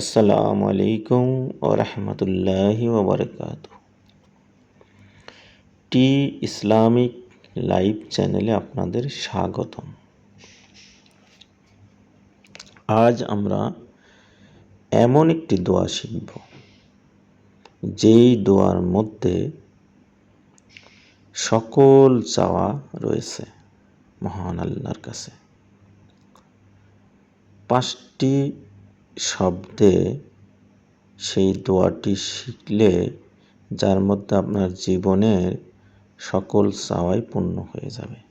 আসসালামু আলাইকুম ও রহমতুল্লাহি ওবরকাত টি ইসলামিক লাইভ চ্যানেলে আপনাদের স্বাগতম। আজ আমরা এমন একটি দোয়া শিখব, যেই দোয়ার মধ্যে সকল চাওয়া রয়েছে মহান আল্লাহর কাছে। পাঁচটি শব্দে সেই দোয়াটি শিখলে, যার মধ্যে আপনার জীবনের সকল চাওয়াই পূর্ণ হয়ে যাবে।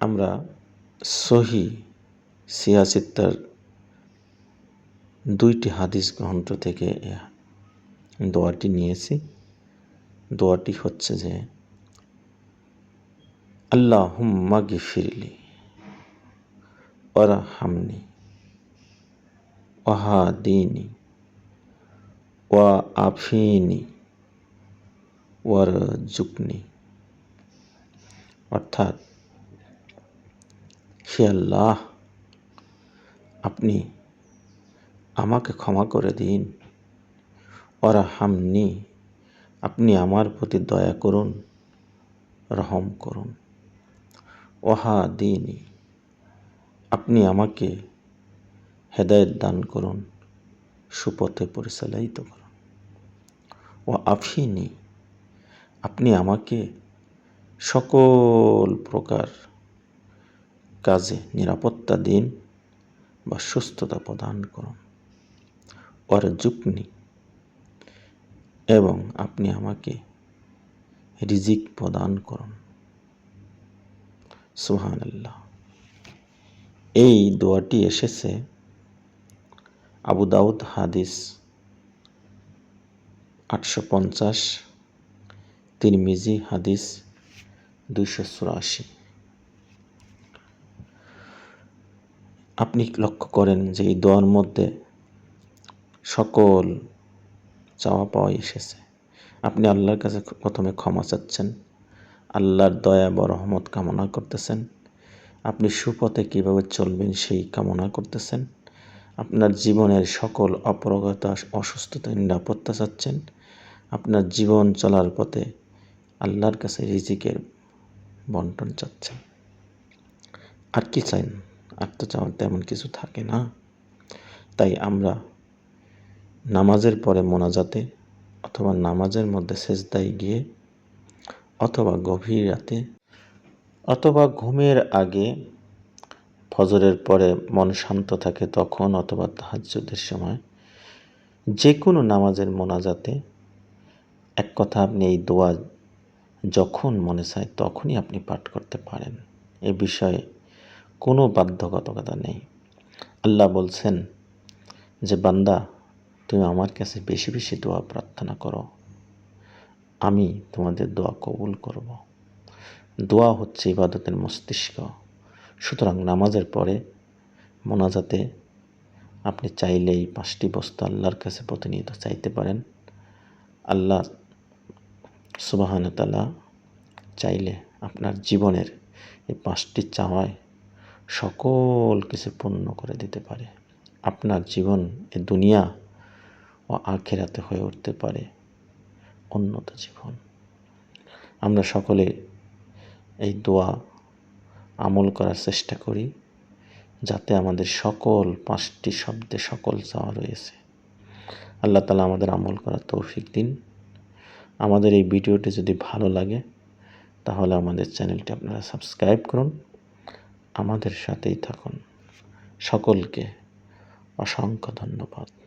আমরা সহি সিয়াসিত্তার দুইটি হাদিস গ্রন্থ থেকে দোয়াটি নিয়েছি। দোয়াটি হচ্ছে যে আল্লাহ হুম্মা গিফিরলি ওয়ারহামনি ওয়াহাদিনি ওয়া আফিনি ওয়ার জুকনি অর্থাৎ হে আল্লাহ, আপনি আমাকে ক্ষমা করে দিন। ওরা হামনি আপনি আমার প্রতি দয়া করুন, রহম করুন। ওহা দিনী আপনি আমাকে হেদায়ত দান করুন, সুপথে পরিচালিত করুন। ও আফিনি আপনি আমাকে সকল প্রকার কাজে নিরাপত্তা দিন বা সুস্থতা প্রদান করুন। ওর যুকনি এবং আপনি আমাকে রিজিক প্রদান করুন। সুহান আল্লাহ এই দোয়াটি এসেছে আবু দাউদ, হাদিস আটশো পঞ্চাশ, তিরমিজি, হাদিস দুইশো চুরাশি। আপনি লক্ষ্য করেন যে এই দোয়ার মধ্যে সকল চাওয়া পাওয়া এসেছে। আপনি আল্লাহর কাছে প্রথমে ক্ষমা চাচ্ছেন, আল্লাহর দয়া বা রহমত কামনা করতেছেন, আপনি সুপথে কীভাবে চলবেন সেই কামনা করতেছেন আপনার জীবনের সকল অপরগতা অসুস্থতা নিরাপত্তা চাচ্ছেন। আপনার জীবন চলার পথে আল্লাহর কাছে রিজিকের বন্টন চাচ্ছেন। আর কি চাইন? আর তো চাওয়ার তেমন কিছু থাকে না। তাই আমরা নামাজের পরে মোনাজাতে অথবা নামাজের মধ্যে সেজদায় গিয়ে অথবা গভীর রাতে অথবা ঘুমের আগে ফজরের পরে মন শান্ত থাকে তখন অথবা তাহাজ্যদের সময়। যে কোনো নামাজের মোনাজাতে এক কথা আপনি এই দোয়া যখন মনে চায় তখনই আপনি পাঠ করতে পারেন। এ বিষয়ে কোনো বাধ্যবাধকতা নেই। আল্লাহ বলছেন যে, বান্দা, তুমি আমার কাছে বেশি বেশি দোয়া প্রার্থনা করো। আমি তোমাদের দোয়া কবুল করব। দোয়া হচ্ছে ইবাদতের মস্তিষ্ক। সুতরাং নামাজের পরে মোনাজাতে আপনি চাইলেই পাঁচটি বস্তু আল্লাহর কাছে প্রতিনিয়ত চাইতে পারেন। আল্লাহ সুবাহান তালা চাইলে আপনার জীবনের এই পাঁচটি চাওয়ায় সকল কিছু পূর্ণ করে দিতে পারে। আপনার জীবন এ দুনিয়া ও আখেরাতে হয়ে উঠতে পারে। উন্নত জীবন। আমরা সকলে এই দোয়া আমল করার চেষ্টা করি যাতে আমাদের সকল পাঁচটি শব্দে সকল চাওয়া রয়েছে। আল্লাহ তালা আমাদের আমল করার তৌফিক দিন। আমাদের এই ভিডিওটি যদি ভালো লাগে, তাহলে আমাদের চ্যানেলটি আপনারা সাবস্ক্রাইব করুন। আমাদের সাথেই থাকুন। সকলকে অসংখ্য ধন্যবাদ।